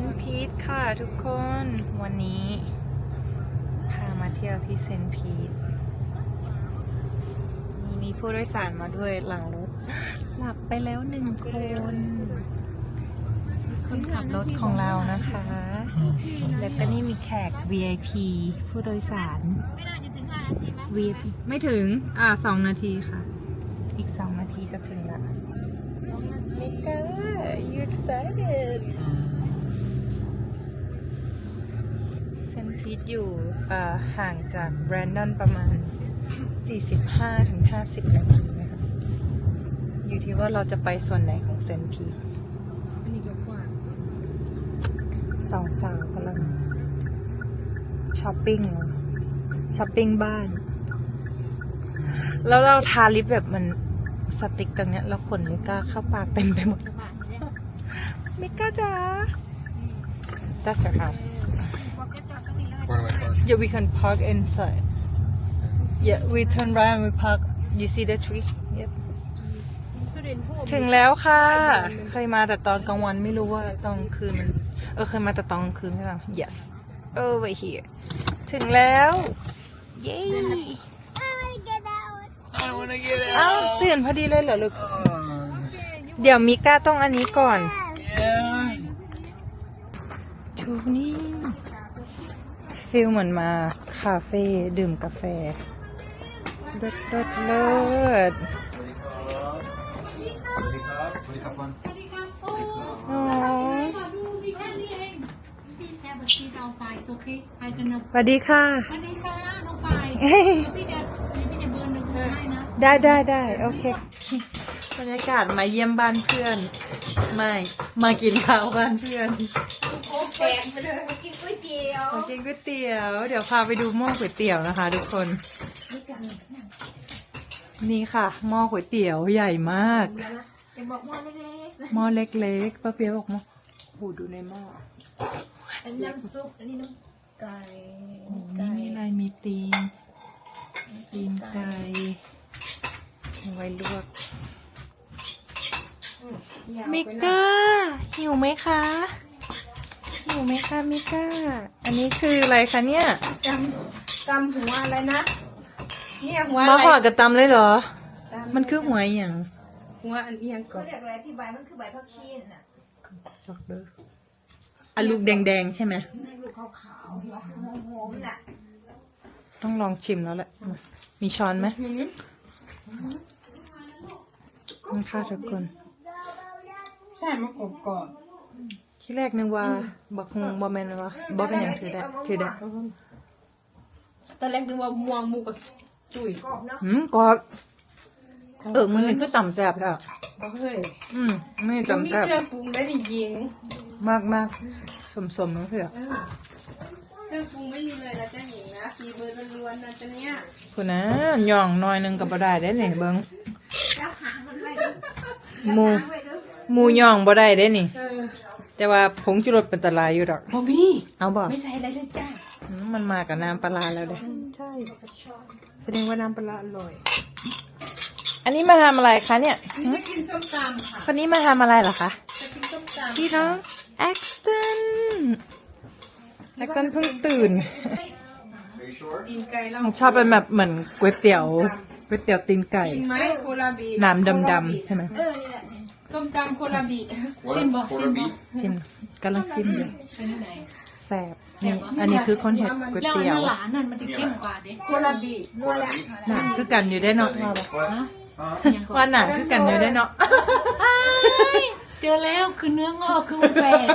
นต์พีทค่ะทุกคนวันนี้ พามาเที่ยวที่เซนต์พีทมีมีผู้โดยสารมาด้วยหลังรถ หลับไปแล้วหนึ่งคนคนขับรถของเรานะคะ แล้วก็นี่มีแขก VIP ผู้โดยสารไม่น่าจะถึงห้านาทีไหม VIP ไม่ถึง อ่าสองนาทีค่ะ อีกสองนาทีจะถึงละมิก้า you excited ต์พีทอยู่เอ่อห่างจากแบรนดอนประมาณ 45-50ถึง50 นาทีนะคะอยู่ที่ว่าเราจะไปส่วนไหนของเซนต์พีทอันนี้ก็กว้างสองสาวกำลังช้อปปิ้งช้อปปิ้งบ้าน แล้วเราทาลิปแบบมันสติกตรงเนี้ยแล้วขนไม่กล้าเข้าปากเต็มไปหมดกระบะนี่แหละไม่กล้าจ้า That's our house บอกจะจอดตรงนี้แล้ว Where do I park? Yeah we can park inside Yeah we turn right and we park You see the tree Yep สุรินทร์พูถึงแล้วค่ะ เคยมาแต่ตอนกลางวันไม่รู้ว่าตอนกลางคืนมัน เออเคยมาแต่ตอนกลางคืนใช่ไหม Yes over here ถึงแล้ว เย้ I want to get เอ้า out. ตื่นพอดีเลยเหรอลูก Uh, เดี๋ยวมิก้าต้องอันนี้ก่อน yeah. ทูนี่ฟิลเหมือนมาคาเฟ่ดื่มกาแฟเลิศเลิศเลิศอ๋อมีแค่นี้เองพี่แซ่บชีดาวไซส์โอเคไปกันนะสวัสดีค่ะ สวัสดีค่ะ น้องไฟเดี๋ยวพี่จะเดี๋ยวพี่จะเบิร์นหนึ่งให้นะ ได้ได้ได้โอเค บรรยากาศมาเยี่ยมบ้านเพื่อน ไม่ มากินข้าวบ้านเพื่อนโอ้ แพงไปเลยมากินก๋วยเตี๋ยวมากินก๋วยเตี๋ยว เดี๋ยวพาไปดูหม้อก๋วยเตี๋ยวนะคะ ทุกคน นี่ค่ะหม้อก๋วยเตี๋ยวใหญ่มากจะบอกว่าเล็กหม้อเล็กๆป้าเปียบอกหม้อโอ้โหดูในหม้อๆอันนี้น้ำซุปอันนี้น้ำไก่โอ้โหนี่มีอะไรมีตีนตีนไก่เอาไว้ลวกมิก้าหิวไหมคะ หิวไหมคะมิก้า อันนี้คืออะไรคะเนี่ยจำจำหัวอะไรนะ เนี่ยหัวมาอะไรหอดกระตำเลยเหรอจำมันคือหวยอย่างหัวอันเอียงก่อนเรียกอะไรที่ใบมันคือใบผักชีน่ะบอกเด้ออะลูกแดงๆใช่ไหม ลูกขาวๆหอมๆน่ะต้องลองชิมแล้วแหละมีช้อนไหมนี่ค่ะทุกคน ใช่มะกบกรอบ ที่แรกนึกว่าบักฮงบอแมนวะบอเป็นอย่างถือได้ถือได้ตอนแรกนึกว่าม่วงมูกับจุ๋ยกรอบเนาะอืมกรอบเออมันนี่คือต่ำแซ่บค่ะก็เฮ้ยอืมไม่มีต่ำแซ่บเครื่องปรุงได้ดิยิงมากมากสมสมๆน้องเสือเครื่องปรุงไม่มีเลยนะเจ้าหญิงนะฟีเบอร์ล้วนๆนะเจ้าเนี้ยคุณนะย่องหน้อยหนึงกับบ่ได้ได้นี่เบิงแล้วหางมันไว้ดูหมูหางไว้ดูหมูย่องบ่ได้ได้นี่เออ แต่ว่าผงชูรสเป็นตรายอยู่ดอกบอมี่เอาบ่ไม่ใส่อะไรเลยจ้าอืมมันมากับน้ำปลาร้าแล้วเด้ใช่แสดงว่าน้ำปลาอร่อย อันนี้มาทำอะไรคะเนี่ยนี่จะกินส้มตำค่ะคนนี้มาทำอะไรเหรอคะจะกินส้มตำพี่น้องแอ็กสตันแอ็กสตันเพิ่งตื่นตีนไก่เราชอบเป็นแบบเหมือนก๋วยเตี๋ยวก๋วยเตี๋ยวตีนไก่กินไหมโคลาบีน้ำดำๆใช่ไหมเออนี่แหละ ส้มตำโคลาบี What? ซิมบอก Quarter beef? ชิมกำลังชิมอยู่เป็นยังไงแสบนี่อันนี้คือคนเห็ดก๋วยแล้วเตี๋ยวอันหลานนั่นมันจะเข้มกว่าเด็กโคลาบีนัวแหละหนาคือกันอยู่ได้เนาะว่าบ่ What? ยังก่อว่านหนาคือกันอยู่ได้เนาะเจอแล้วคือเนื้องอกคือแฝด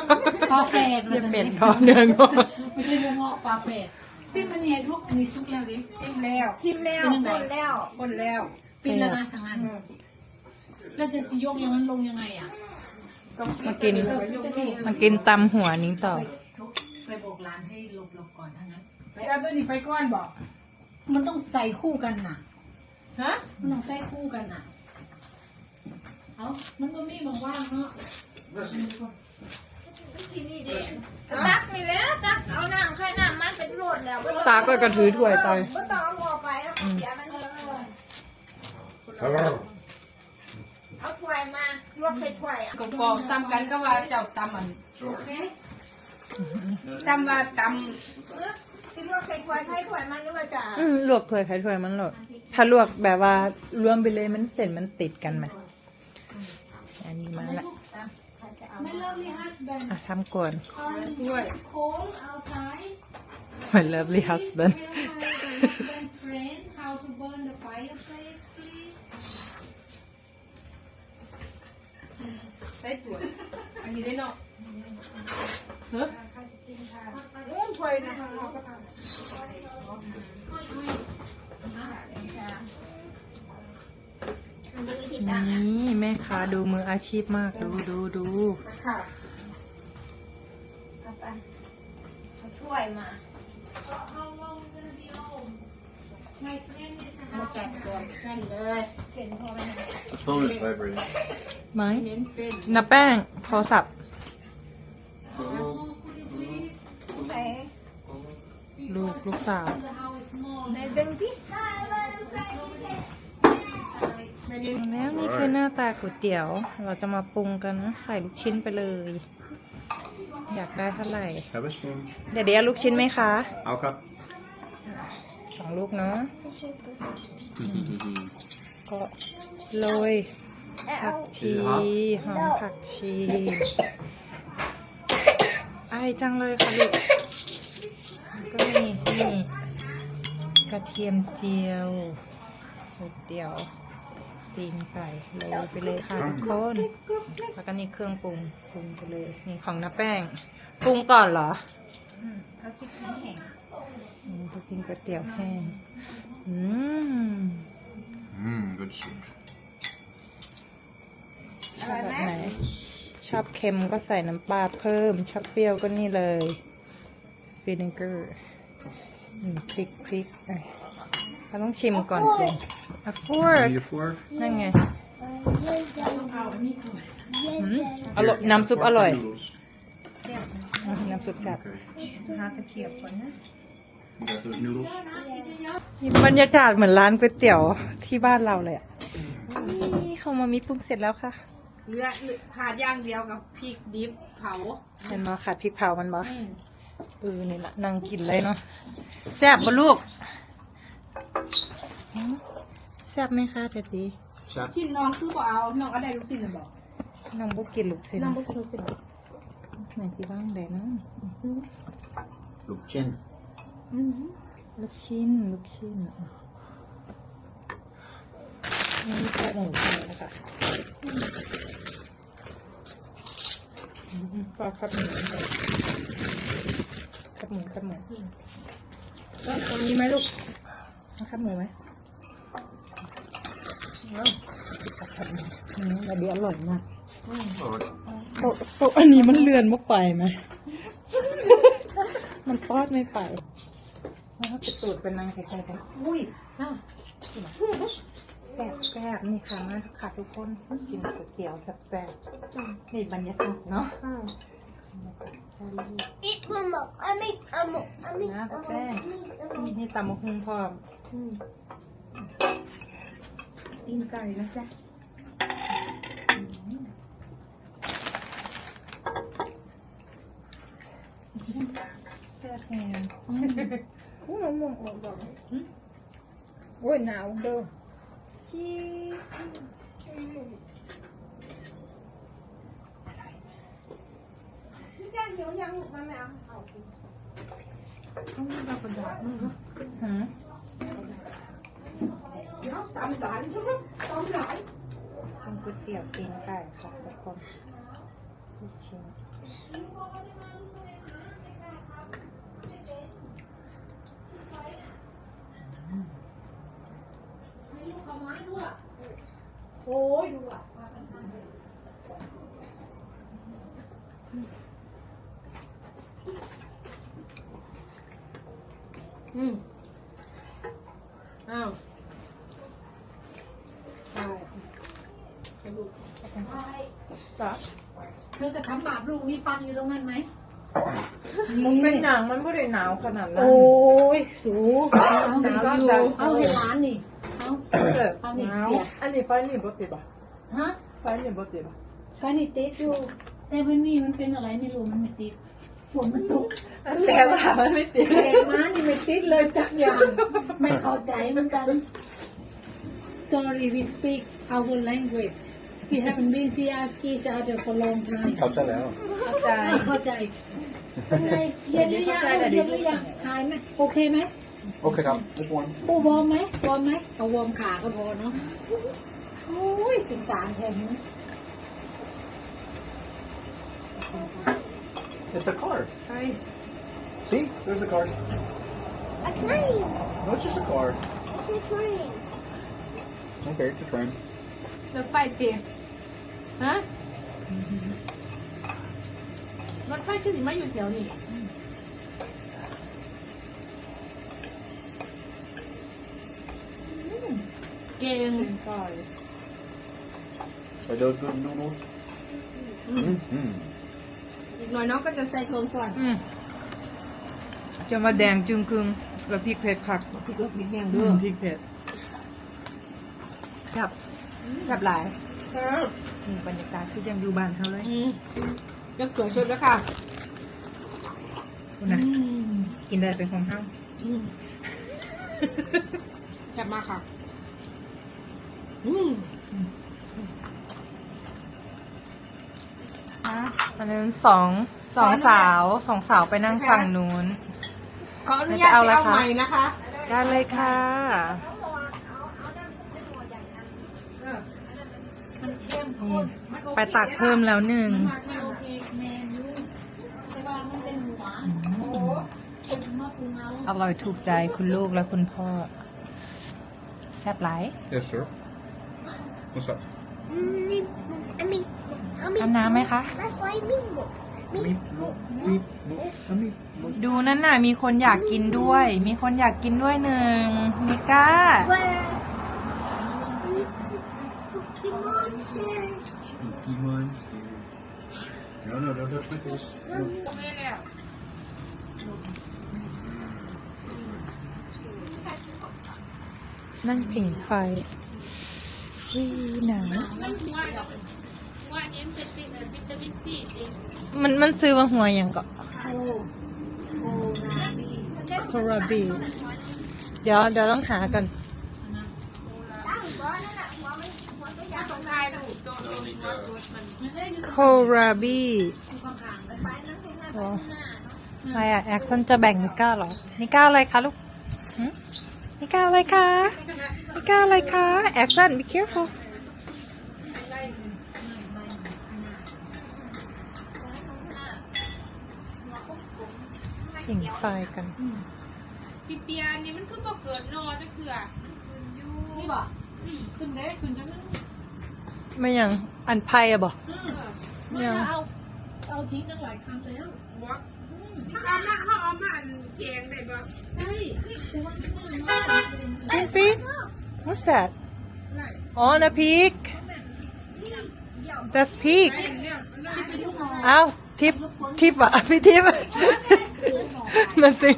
ฟาแฝดจะเป็นทองเดืองงอกไม่ใช่เนื้องอกฟาแฝดซิมมันเนี่ยลูกอันนี้ซุกแล้วดิซิมแล้วชิมแล้วเป็นยังไงคนแล้วคนแล้วปิดแล้วนะทางนั้น แล้วจะยกอย่างนั้นลงยังไงอะมากิน มากินตำหัวนี้ต่อ ไปบอกร้านให้หลบๆก่อนทั้งนั้นเอาตัวนี้ไปก้อนบอก มันต้องใส่คู่กันน่ะ ฮะ มันต้องใส่คู่กันน่ะ เอามันก็มีบางว่างเนาะชิมนี่เด็ตักนี่แล้วตักเอาน้ำไข่น้ำมันเป็นโรดแล้วตาก็กระถือถ้วยไปไม่ต้องเอาหม้อไปแล้วเสียมันเลยเอาถ้วยมา ลวกใส่ถ้วยอะกรอบๆซ้ำกันก็ว่าเจ้าตำมันโอเคซ้ำว่าตเออที่ลวกใส่ถ้วยใช้ถ้วยมันหรือว่าจะอืมลวกถ้วยไข่ถ้วยมันโหลดถ้าลวกแบบว่ารวมไปเลยมันเส้นมันติดกันไหมอันนี้มาละ My lovely husband อะทำก่อนำด้วย cold outside my lovely husband Tell my husband friend how to burn the fireplace please ใส่ตัวอันนี้ได้เนาะอุ้มถ้วยนะเราก็ทำดูวิธีตั้งอะนี่แม่ค้าดูมืออาชีพมากดูดูดูค่ะเอาไปเอาถ้วยมา How long you gonna be home My friend is มาจัดก่อนแค่นเลยเสร็จพอไหม The phone is vibrating. ไหมเน้นเส้นนับแป้งโทรศัพท์ ใส่ลูกลูกสาว the house small ในดึงที่ไม่เน้นแล้วนี่คือหน้าตาก๋วยเตี๋ยว เราจะมาปรุงกันนะ ใส่ลูกชิ้นไปเลย อยากได้เท่าไหร่ Have a spoon. เดี๋ยวเดี๋ยวลูกชิ้นไหมคะ I'll cup. สองลูกเนาะก็โรยผักชีหอมผักชีไอายจังเลยค่ะลูกแล้วก็มีนี่กระเทียมเจียวก๋วยเตี๋ยวตีนไก่โรยไปเลยค่ะทุกคนแล้วก็นี่เครื่องปรุงปรุงไปเลยนี่ของน้าแป้งปรุงก่อนเหรอเขาจะกินแห้ง อืมไปกินก๋วยเตี๋ยวแห้ง อืม Mmm, good soup. ชอบแบบไหน ชอบเค็มก็ใส่น้ำปลาเพิ่ม ชอบเปรี้ยวก็นี่เลยฟินิเกอร์พริกพริกเอ้ยเราต้องชิมก่อนปรุงอะฟอร์ Need a fork? นั่นไงอืมอร่อยน้ำซุปอร่อย Noodles. อะน้ำซุปแซ่บ Okay. หาตะเกียบก่อนนะ You got those noodles? บรรยากาศเหมือนร้านก๋วยเตี๋ยวที่บ้านเราเลยอะ นี่เขามามีปรุงเสร็จแล้วค่ะเลือดขาดอย่างเดียวกับพริกดิบเผาเห็นมาขาดพริกเผามันบ่เออนี่แหละนั่งกินเลยเนาะแซ่บปะลูกหืมแซ่บไหมคะเด็ดดี Sap. ชิ้นน้องคือบ่เอา น้องก็ได้ลูกศิษย์เลยบอกน้องบุกินลูกสิน้องบ่กินลูกศิษย์ไหนที่บ้างแดงนะ Look, chin. ลูกชิ้น ลูกชิ้นอะนี่แค่หนึ่งชิ้นนะคะอืมปลาครับหมูครับหมูครับหมูแล้วตอนนี้ไหมลูกเอาครับหมูไหมเอาครับหมูอืมแต่เดี๋ยวอร่อยมาก Alright. โต๊ะโต๊ะอันนี้มันเลือนมากไปไหม มันทอดไม่ไป มันก็จะตูดเป็นนางไข่ๆกันอุ้ยอ้าวแซ่บแซ่บนี่ค่ะนะค่ะทุกคนกินก๋วยเตี๋ยวแซ่บแซ่บนี่บรรยากาศเนาะอีกมันบอกอันนี้อันนี้อันนี้นะแป้งนี่นี่ตำมะฮุ่งพร้อมตีนไก่นะจ๊ะแซ่บแฮง อู้มันมองออกดอกโอ้ยหนาวเด้อชีพี่แจ้งเดี๋ยวยั งมาไม่เอาเอาหืมเดี๋ยวตามหลานตามหลานเป็นก๋วยเตี๋ยวตีนไก่ค่ะทุกคนลูกชิ้นโอ้ยดูอะอืมอ้าวใช่ไปลูกจ้ะเธอจะทำบาปลูกมีปันอยู่ตรงนั้นไหมมันเป็นหนังมันไม่ได้หนาวขนาดนั้น โอ้ย สูเอาไปหนาวอยู่เอาให้ร้านนี่ เอาเกิดเอานี่หนาวเสียอันนี้ไฟนี่บติดป่ะฮะไฟนี่บติดป่ะไฟนี่ติดอยู่แต่มันมีมันเป็นอะไรไม่รู้มันไม่ติดไฝนมันตกแต่ว่ามันไม่ติดแรงม้านี่ไม่ติดเลยจักอย่างไม่เข้าใจเหมือนกัน Sorry we speak our language we haven't been see each other for long time เข้าใจแล้วเข้าใจไม่เข้าใจเป็นไงเย็นหรือยังเย็นหรือยังหายไหมโอเคไหม โอเคครับ this one ปูวอร์มไหมวอร์มไหมเอาวอร์มขาก็พอเนาะโอ้ยสงสารแทนนะ it's a card ใช่ see there's a card A train. no it's just a card It's a train. okay it's a train รถไฟเตียฮะรถไฟคือสิมาอยู่แถวนี้ เก่งก่อน are those good noodles mm-hmm. อีกหน่อยน้องก็จะใส่โซนก่อนอืมจะมาแดงจึงครึงแล้วพริกเผ็ดคักพริกลบพริกแห้งอืเด้อมพริกเผ็ดแซ่บแซ่บหลายนี่บรรยากาศคือยังอยู่บ้านเขาเลยอืมยังสวยสุดแล้วค่ะคุณนะกินได้เป็นของเฮาอืมแซ่บมากค่ะ อืมอันนั้นสองสองสาวสองสาวไปนั่งฝั่งนู้น ขออนุญาตเอาไปละเอาคะใหม่นะคะได้เลยค่ะมันเข้มข้นมันโอเคไปตักเพิ่มแล้วหนึ่งมันโอเคแมนยูแต่ว่ามันเป็นหวานโอ้โหคนมาปรุงเอาอร่อยถูกใจคุณลูกและคุณพ่อ แซ่บหลาย yes sir what's up Mm, I mean, I mean, เอาน้ำไหมคะ that's why mean book. meep no meep no a meep no ดูนั่นน่ะ มีคนอยากกินด้วย มีคนอยากกินด้วยหนึ่งมิก้า Where? Spooky monsters. spooky monsters no no don't touch my face no. นั่งผิงไฟ วีหนาวมันมันซื้อมาหัวอย่างก็โอ้โอ้นาบีโคราบีเดี๋ยวเดี๋ยวต้องหากันโคราบีอ๋ออะไรอะแอคซันจะแบ่งมิก้าเหรอมิก้าอะไรคะลูกหึ มิก้าอะไรคะมิก้าอะไรคะแอคซัน be careful ผิงไฟกันพี่เปียนี่มันคือบ่เกิดนอจังเถื่อนี่บอกขึ้นได้ขึ้นจะไม่ไม่ยังอันไพ่อะบอกไม่เอาเอาทิ้งตั้งหลายครั้งแล้วบ่ถ้าเอามาถ้าเอามาอันแกงได้บ่ใช่แต่ว่า ไม่ได้ว่าพิงปี what's that ได้อ๋อนะพีก that's pig ได้เนี่ยได้ไปดูอ้าวทิปทิปอะพี่ทิปนั่นสิ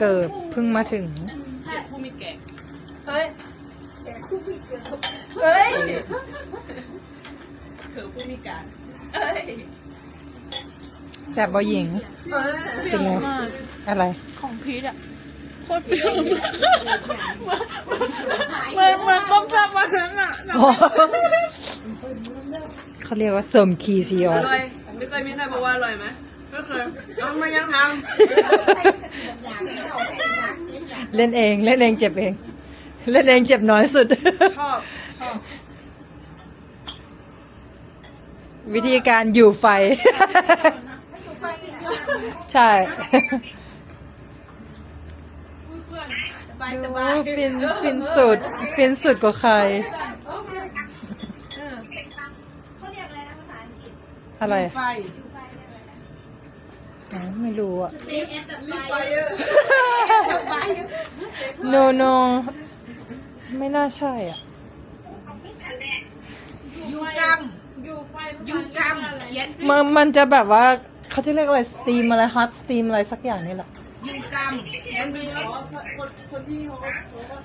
เกิดเพิ่งมาถึงแสบบ่หญิงเป็นไงอะไร ของพีทอะโค ตรเปรี้ยวเหมือนเหมือนต้มแซ่บมาฉันอะโอ้เขาเรียกว่าเสริมคีซีอออร่อยไม่เคยมีใครบอกว่าอร่อยไหมไม่เคยเอามายังทเล่นเองเล่นเองเจ็บเอง เล่นเองเจ็บน้อยสุดำชอบวิธีการอยู่ไฟ ใช่ส บายสดูบายฟินฟินสุดฟินสุดกว่าใครอะไรไฟอ๋อไม่รู้อะไฟเยอะไฟ no no ไม่น่าใช่อะ ยูกรรมยูกรรมเขียน มันมันจะแบบว่าเขาจะเรียกอะไรสตรีมอะไรฮอตสตรีมอะไรสักอย่างนี่แหละ ยูกรรมเขียนไปเลย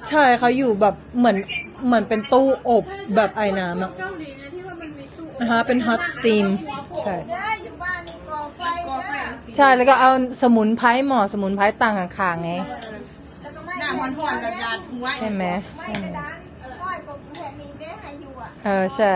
ใช่เขาอยู่แบบเหมือนเหมือนเป็นตู้อบแบบไอ้น้ำอะเกาหลีไงที่ว่ามันมีตู้นะคะเป็นฮอตสตรีมใช่ก่อไฟใช่แล้วก็เอาสมุนไพรหมอสมุนไพรต่างข้างๆไง หน้าหอนๆแล้วยาหัวใช่ไหมไม่กระดานร้อยกว่าแผ่นนี้ได้ให้อยู่อะเออใช่